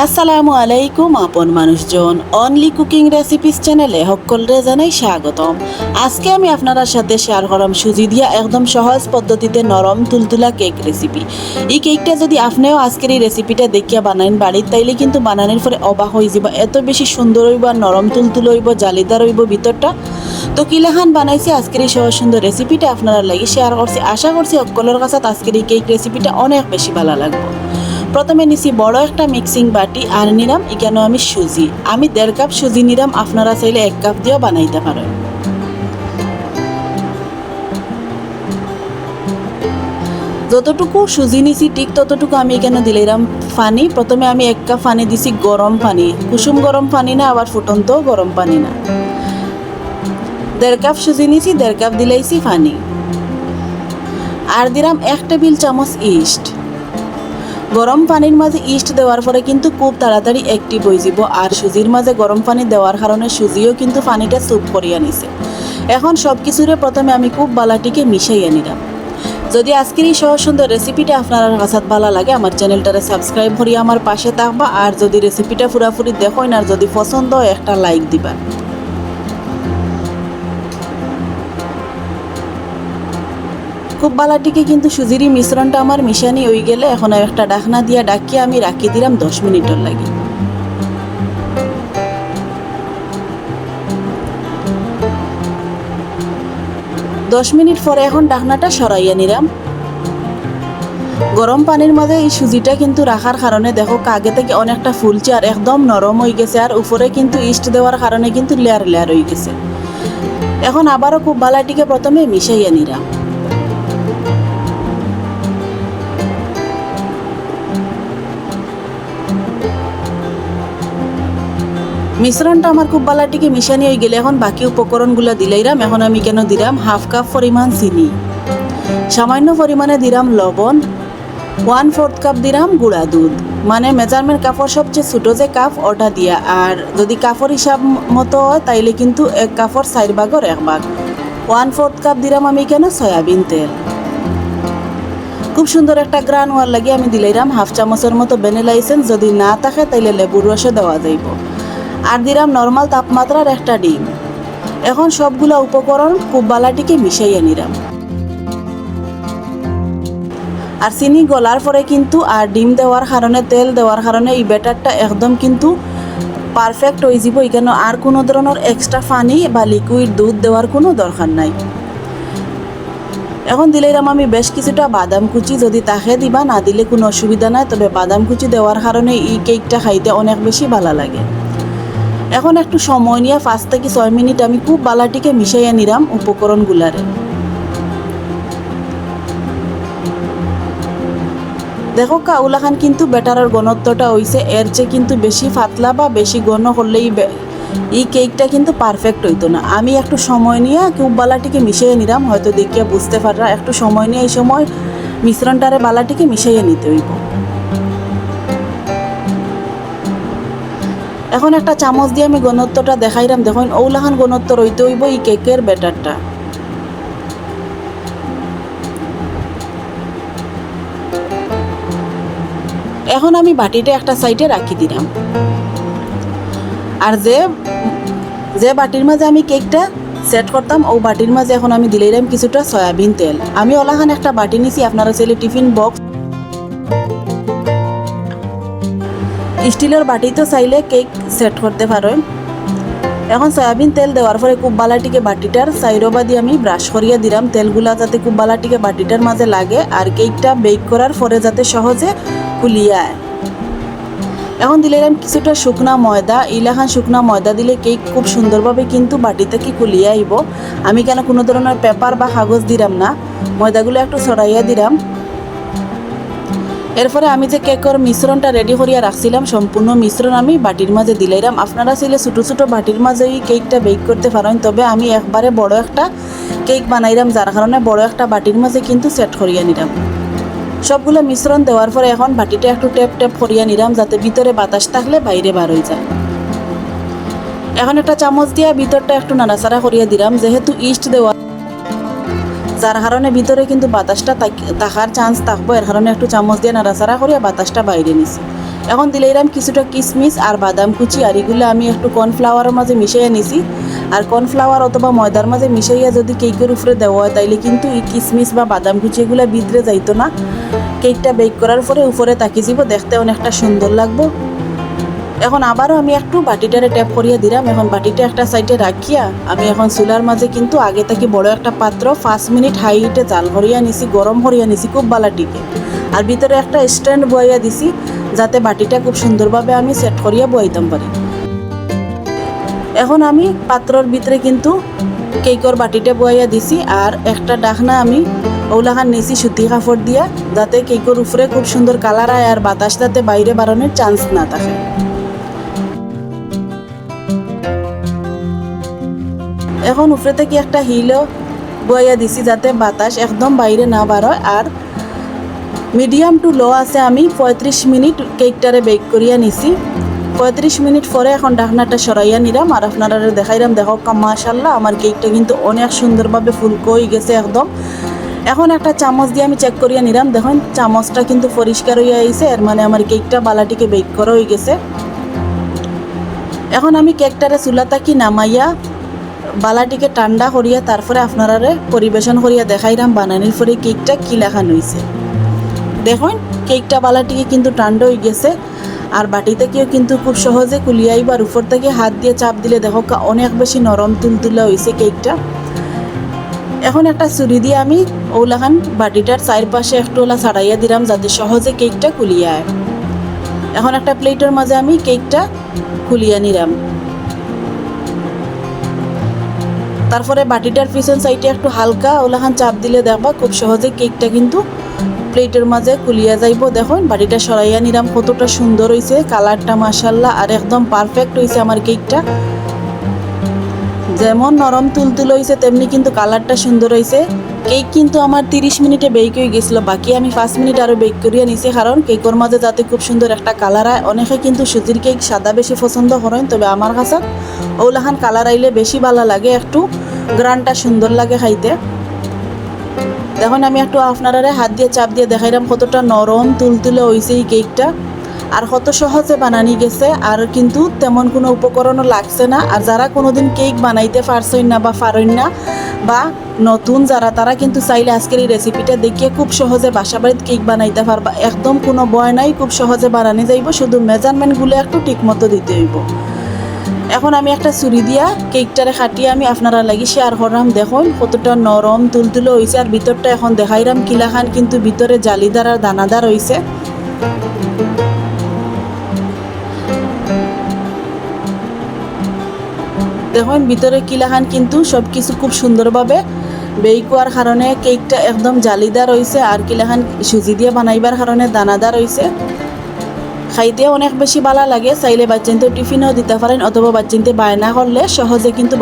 আসসালামু আলাইকুম, আপন মানুষজন। অনলি কুকিং রেসিপিস চ্যানেলে সকলরে জানাই স্বাগতম। আজকে আমি আপনার সাথে শেয়ার করলাম সুজি দিয়া একদম সহজ পদ্ধতিতে নরম তুলতুলা কেক রেসিপি এই কেকটা যদি আপনিও আজকের এই রেসিপিটা দেখিয়া বানাইন বাড়ির, তাইলে কিন্তু বানানোর পরে অবাক হয়ে যাব এত বেশি সুন্দর হইব আর নরম তুলতুল হইব, জালিদার হইব ভিতরটা। তো কিলাখান বানাইছি আজকের এই সহজ সুন্দর রেসিপিটা আপনারা লাগি শেয়ার করছি। আশা করছি সকলের কাছে আজকের এই কেক রেসিপিটা অনেক বেশি ভালো লাগবে। প্রথমে নিছি বড় একটা মিক্সিং বাটি আর নিলাম এখানে আমি সুজি। আমি দেড় কাপ সুজি নিলাম, আপনারা চাইলে এক কাপ দিয়েও বানাইতে পারেন। যতটুকু সুজি নিছি, ঠিক ততটুকু আমি এখানে দিলাম পানি প্রথমে আমি এক কাপ পানি দিছি গরম পানি কুসুম গরম পানি না, আবার ফুটন্ত গরম পানি না। দেড় কাপ সুজি নিছি, দেড় কাপ দিলাইছি পানি আর দিলাম এক টেবিল চামচ ইস্ট। গরম পানির মাঝে ইস্ট দেওয়ার পরে কিন্তু খুব তাড়াতাড়ি অ্যাক্টিভ হয়ে যাব আর সুজির মাঝে গরম পানি দেওয়ার কারণে সুজিও কিন্তু পানিটা স্যুপ করিয়া নিছে। এখন সব কিছুরে প্রথমে আমি খুব বালাটিকে মিশাইয়া নিলাম। যদি আজকের এই সহজ সুন্দর রেসিপিটা আপনার কাছে ভালো লাগে, আমার চ্যানেলটারে সাবস্ক্রাইব করিয়া আমার পাশে থাকবা। আর যদি রেসিপিটা পুরাপুরি দেখোই না যদি পছন্দ হয়, একটা লাইক দিবা। খুব বালাটিকে কিন্তু সুজিরি মিশ্রণটা আমার মিশানি হয়ে গেলে এখন একটা ডাকনা দিয়া ডাকিয়ে আমি রাখি দিলাম দশ মিনিটের লাগে। দশ মিনিট পরে এখন ডাকনাটা সরাইয়া নিলাম। গরম পানির মাঝে এই সুজিটা কিন্তু রাখার কারণে দেখো আগে থেকে অনেকটা ফুলছে আর একদম নরম হয়ে গেছে আর উপরে কিন্তু ইস্ট দেওয়ার কারণে কিন্তু লেয়ার লেয়ার হয়ে গেছে। এখন আবারও খুব বালাটিকে প্রথমে মিশাইয়া নিলাম। মিশ্রণটা আমার খুব বালাটিকে মিশানি হয়ে গেলে। এখন বাকি উপকরণগুলো দিলাইরাম এখন আমি কেন দিলাম হাফ কাপ পরিমাণ চিনি। সামান্য পরিমাণে দিলাম লবণ ওয়ান ফোর্থ কাপ দিলাম গুঁড়া দুধ। মানে মেজারমেন্ট কাপড় সবচেয়ে ছোটো যে কাপ ওটা দিয়া। আর যদি কাপড় হিসাব মতো হয়, তাইলে কিন্তু এক কাপড় চার ভাগর এক ভাগ। ওয়ান ফোর্থ কাপ দিলাম আমি কেন? সয়াবিন তেল। খুব সুন্দর একটা গ্রান হওয়ার লাগে আমি দিলাইরাম হাফ চামচের মতো ভ্যানিলা এসেন্স যদি না থাকে, তাইলে লেবুর রসে দেওয়া যাইব। আর দিলাম নর্মাল তাপমাত্রার একটা ডিম। এখন সবগুলো উপকরণ খুব বালাটিকে মিশাইয়া নিলাম আর চিনি গলার পরে কিন্তু আর ডিম দেওয়ার কারণে, তেল দেওয়ার কারণে এই ব্যাটারটা একদম কিন্তু পারফেক্ট হয়ে যাব এখানে আর কোনো ধরনের এক্সট্রা পানি বা লিকুইড দুধ দেওয়ার কোনো দরকার নাই। এখন দিলাম আমি বেশ কিছুটা বাদাম কুচি যদি তাকে দিবা, না দিলে কোনো অসুবিধা নাই। তবে বাদাম কুচি দেওয়ার কারণে এই কেকটা খাইতে অনেক বেশি ভালো লাগে। এখন একটু সময় নিয়ে পাঁচ থেকে ছয় মিনিট আমি খুব বালাটিকে মিশাইয়া নিলাম উপকরণগুলারে। দেখো কাউলাখান কিন্তু বেটারের ঘনত্বটা হইছে, এর চেয়ে কিন্তু বেশি পাতলা বা বেশি ঘন বে- এই কেকটা কিন্তু পারফেক্ট হইতো না। আমি একটু সময় নিয়ে কিউব বালাটিকে মিশিয়ে নিলাম, হয়তো দেখিয়া বুঝতে পাররা, একটু সময় নিয়ে এই সময় মিশ্রণটারে বালাটিকে মিশাইয়া নিতে হইব। এখন একটা চামচ দিয়ে আমি ঘনত্বটা দেখাইলাম দেখুন ওলাখান ঘনত্ব রইতে হইব এই কেকের ব্যাটারটা। এখন আমি বাটিটা একটা সাইডে রাখি দিলাম। আর যে যে বাটির মাঝে আমি কেকটা সেট করতাম ও বাটির মাঝে এখন আমি দিলাম কিছুটা সয়াবিন তেল। আমি ওলাখান একটা বাটি নিছি, আপনারা চাইলে টিফিন বক্স স্টিলের বাটিতেও চাইলে কেক সেট করতে পারো এখন সয়াবিন তেল দেওয়ার পরে খুব বালাটিকে বাটিটার সাইরোবা দিয়ে আমি ব্রাশ করিয়ে দিলাম। তেলগুলা যাতে খুব বালাটিকে বাটিটার মাঝে লাগে আর কেকটা বেক করার পরে যাতে সহজে কুলিয়ায় এখন দিলাম কিছুটা শুকনা ময়দা। ইলাখান শুকনা ময়দা দিলে কেক খুব সুন্দরভাবে কিন্তু বাটি থেকে কুলিয়ে আইব। আমি কেন কোনো ধরনের পেপার বা কাগজ দিলাম না। ময়দাগুলো একটু ছড়াইয়া দিলাম। এরপরে আমি যে কেকের মিশ্রণটা রেডি করিয়া রাখছিলাম, সম্পূর্ণ মিশ্রণ আমি বাটির মাঝে দিলাইলাম। আপনারা চাইলে ছোটো ছোটো বাটির মাঝে এই কেকটা বেক করতে পারেন, তবে আমি একবারে বড় একটা কেক বানাইলাম, যার কারণে বড় একটা বাটির মাঝে কিন্তু সেট করিয়া নিলাম। সবগুলো মিশ্রণ দেওয়ার পরে এখন বাটিটা একটু ট্যাপ ট্যাপ করিয়া নিলাম, যাতে ভিতরে বাতাস থাকলে বাইরে বার হয়ে যায়। এখন একটা চামচ দিয়া ভিতরটা একটু নাড়াচাড়া করিয়া দিলাম, যেহেতু ইস্ট দেওয়া যার কারণে ভিতরে কিন্তু বাতাসটা থাকার চান্স থাকব এর কারণে একটু চামচ দিয়ে, নাড়াচাড়া করিয়া বাতাসটা বাইরে নিছি। এখন দিলাইরাম কিছুটা কিশমিশ আর বাদাম কুচি আর এগুলো আমি একটু কর্নফ্লাওয়ারের মাঝে মিশাইয়া নিছি। আর কর্নফ্লাওয়ার অথবা ময়দার মাঝে মিশাইয়া যদি কেকের উপরে দেওয়া হয়, তাইলে কিন্তু এই কিশমিশ বা বাদাম কুচি এগুলো ভিতরে যাইতো না। কেকটা বেক করার পরে উপরে তাকি যাব, দেখতে অনেকটা সুন্দর লাগবো। এখন আবারও আমি একটু বাটিটারে ট্যাপ করিয়া দিলাম। এখন বাটিটা একটা সাইডে রাখিয়া আমি এখন চুলার মাঝে কিন্তু আগে থেকে বড় একটা পাত্র পাঁচ মিনিট হাই হিটে জাল ভরিয়া নিছি, গরম ভরিয়া নিছি খুব বালাটিকে। আর ভিতরে একটা স্ট্যান্ড বয়াইয়া দিছি, যাতে বাটিটা খুব সুন্দরভাবে আমি সেট করিয়া বয়াইতাম পারি। এখন আমি পাত্রর ভিতরে কিন্তু কেকর বাটিটা বয়াইয়া দিছি, আর একটা ডাকনা আমি ওলাখান নিছি সুতি কাপড় দিয়া, যাতে কেকর উপরে খুব সুন্দর কালার আয় আর বাতাস যাতে বাইরে বাড়ানোর চান্স না থাকে। এখন উপরে থেকে একটা হিলও বইয়া দিছি যাতে বাতাস একদম বাইরে না বাড়য় আর মিডিয়াম টু লো আছে আমি, পঁয়ত্রিশ মিনিট কেকটারে বেক করিয়া নিছি। পঁয়ত্রিশ মিনিট পরে এখন ডাকনাটা সরাইয়া নিলাম আর আপনারা দেখাইলাম, দেখো মাশাল্লাহ, আমার কেকটা কিন্তু অনেক সুন্দরভাবে ফুলকো হয়ে গেছে একদম। এখন একটা চামচ দিয়ে আমি চেক করিয়া নিলাম, দেখুন চামচটা কিন্তু পরিষ্কার হইয়া আইছে, এর মানে আমার কেকটা বালাটিকে বেক করা হয়ে গেছে। এখন আমি কেকটারে চুলা তাকি নামাইয়া বালাটিকে ঠান্ডা করিয়া তারপরে আপনারারে পরিবেশন করিয়া দেখাইলাম বানানির পরে কেকটা কি লেখান হইছে দেখুন, কেকটা বালাটিকে কিন্তু ঠান্ডা হয়ে গেছে, আর বাটি থেকেও কিন্তু খুব সহজে কুলিয়াই আর উপর থেকে হাত দিয়ে চাপ দিলে দেখো অনেক বেশি নরম তুলতুলা হয়েছে কেকটা। এখন একটা ছুরি দিয়ে আমি ওলাখান বাটিটার চারপাশে একটু ওলা ছাড়াইয়া দিলাম যাতে সহজে কেকটা কুলিয়ায় এখন একটা প্লেটের মাঝে আমি কেকটা খুলিয়া নিলাম তারপরে বাটিটার পিছন সাইডে একটু হালকা ওলাখান চাপ দিলে দেখবা খুব সহজে কেকটা কিন্তু প্লেটের মাঝে কুলিয়া যাইব। দেখুন বাটিটা সরাইয়া নিলাম, কতটা সুন্দর হয়েছে কালারটা মাসাল্লাহ আর একদম পারফেক্ট হয়েছে আমার কেকটা যেমন নরম তুলতুল হয়েছে তেমনি কিন্তু কালারটা সুন্দর হয়েছে কেক কিন্তু আমার তিরিশ মিনিটে বেক হয়ে গেছিল, বাকি আমি পাঁচ মিনিট আরও বেক করিয়া নিছি, কারণ কেকের মাঝে যাতে খুব সুন্দর একটা কালার হয় অনেকে কিন্তু সুজির কেক সাদা বেশি পছন্দ করেন, তবে আমার কাছে ওলাখান কালার আইলে বেশি ভালো লাগে একটু। গ্রানটা সুন্দর লাগে খাইতে। দেখুন, আমি একটু আপনারা হাত দিয়ে চাপ দিয়ে দেখাইলাম কতটা নরম, তুলতুলে হয়েছে এই কেকটা। আর কত সহজে বানানি গেছে, আর কিন্তু তেমন কোনো উপকরণও লাগছে না। আর যারা কোনোদিন কেক বানাইতে পারছেন না বা পারেন না, বা নতুন যারা, তারা কিন্তু চাইলে আজকের এই রেসিপিটা দেখিয়ে খুব সহজে বাসা বাড়িতে কেক বানাইতে পারবা। একদম কোনো বয় নাই, খুব সহজে বানানি যাইব, শুধু মেজারমেন্টগুলো একটু ঠিক মতো দিতে হইব। এখন আমি একটা ছুরি দিয়া কেকটারে খাটিয়ে আমি আপনারা লাগি শেয়ার করলাম দেখুন, কতটা নরম তুলতুলো হয়েছে আর ভিতরটা এখন দেখাইলাম কিলাখান, কিন্তু ভিতরে জালিদার আর দানাদার হয়েছে দেখুন ভিতরে কিলাখান কিন্তু সব কিছু খুব সুন্দরভাবে বেক হওয়ার কারণে কেকটা একদম জালিদার হয়েছে আর কিলাখান সুজি দিয়ে বানাইবার কারণে দানাদার হয়েছে খাইতে অনেক বেশি ভালো লাগে, চাইলে বাচ্চাইতে টিফিনও দিতে পারেন অথবা বাচ্চাইতে বায়না করলে সহজে কিন্তু